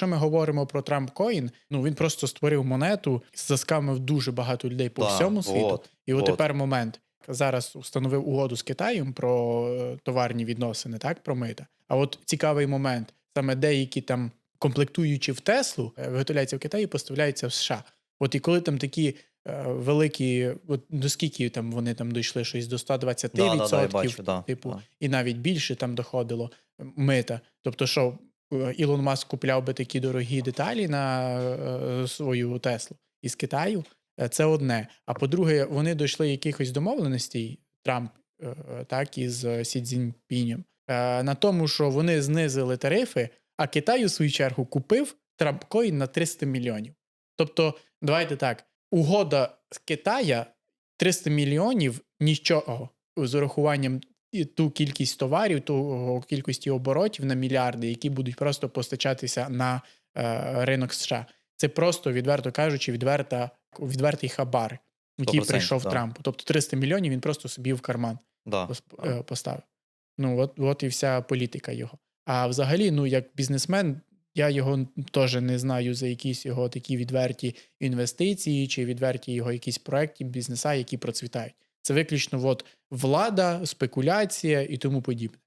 якщо ми говоримо про Трамп Коін, ну він просто створив монету, заскамив дуже багато людей по Да, всьому світу. от, І от от. тепер момент. Зараз установив угоду з Китаєм про е, товарні відносини, так, про мита. А от цікавий момент: саме деякі там комплектуючі в Теслу е, виготовляються в Китаї, поставляються в США. От і коли там такі е, великі, от до скільки там вони там дійшли, щось до 120%, Да, да, да, бачу, да, типу, да. і навіть більше там доходило мита. Тобто, що Ілон Маск купляв би такі дорогі деталі на е, свою Теслу із Китаю. Е, Це одне. А по-друге, вони дійшли якихось домовленостей Трамп, е, е, так, із е, Сі Цзіньпінем, е, на тому, що вони знизили тарифи, а Китай, у свою чергу, купив Трампкоін на 300 мільйонів. Тобто, давайте так: угода з Китая 300 мільйонів нічого з урахуванням і ту кількість товарів, ту кількості оборотів на мільярди, які будуть просто постачатися на е, ринок США. Це просто, відверто кажучи, відверта, відвертий хабар, який прийшов да. Трампу. Тобто 300 мільйонів він просто собі в карман Да. е, поставив. Ну, от, от і вся політика його. А взагалі, ну, як бізнесмен, я його теж не знаю за якісь його такі відверті інвестиції чи відверті його якісь проекти, бізнеса, які процвітають. Це виключно от влада, спекуляція і тому подібне.